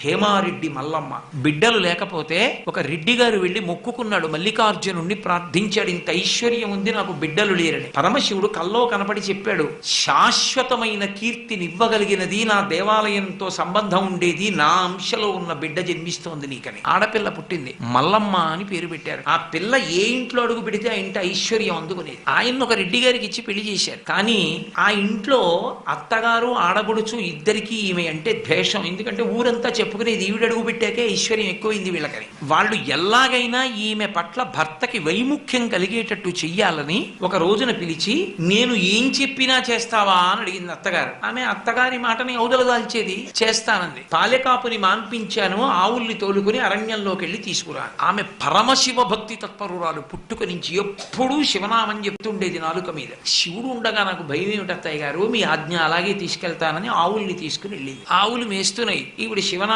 హేమారెడ్డి మల్లమ్మ. బిడ్డలు లేకపోతే ఒక రెడ్డి గారు వెళ్ళి మొక్కుకున్నాడు. మల్లికార్జునుణ్ణి ప్రార్థించాడు. ఇంత ఐశ్వర్యం ఉంది నాకు బిడ్డలు లేరని. పరమశివుడు కల్లో కనపడి చెప్పాడు శాశ్వతమైన కీర్తినివ్వగలిగినది నా దేవాలయంతో సంబంధం ఉండేది. నా అంశలో ఉన్న బిడ్డ జన్మిస్తోంది నీకని. ఆడపిల్ల పుట్టింది. మల్లమ్మ అని పేరు పెట్టారు. ఆ పిల్ల ఏ ఇంట్లో అడుగు పెడితే ఆ ఇంటి ఐశ్వర్యం అందుకునేది. ఆయన ఒక రెడ్డి గారికి ఇచ్చి పెళ్ళి చేశారు. కానీ ఆ ఇంట్లో అత్తగారు ఆడగొడుచు ఇద్దరికీ ఈమె అంటే ద్వేషం. ఎందుకంటే ఊరంతా చెప్పుకునేది ఈవిడ అడుగు పెట్టాకే ఐశ్వర్యం ఎక్కువైంది వీళ్ళకని. వాళ్ళు ఎలాగైనా ఈమె పట్ల భర్తకి వైముఖ్యం కలిగేటట్టు చెయ్యాలని ఒక రోజున పిలిచి నేను ఏం చెప్పినా చేస్తావా? అని అడిగింది అత్తగారు. ఆమె అత్తగారి మాటని అవదలదాల్చేది చేస్తానంది. పాలెకాపుని మాన్పించాను ఆవుల్ని తోలుకుని అరణ్యంలోకి వెళ్ళి తీసుకురా. ఆమె పరమశివ భక్తి తత్పరురాలు పుట్టుక నుంచి ఎప్పుడూ శివనామని చెప్తుండేది నాలుక మీద. శివుడు ఉండగా నాకు భయం ఏమిటత్తయ్య గారు? మీ ఆజ్ఞ అలాగే తీసుకెళ్తానని ఆవుల్ని తీసుకుని వెళ్ళింది. ఆవులు మేస్తున్నాయి. ఈవిడ శివనామం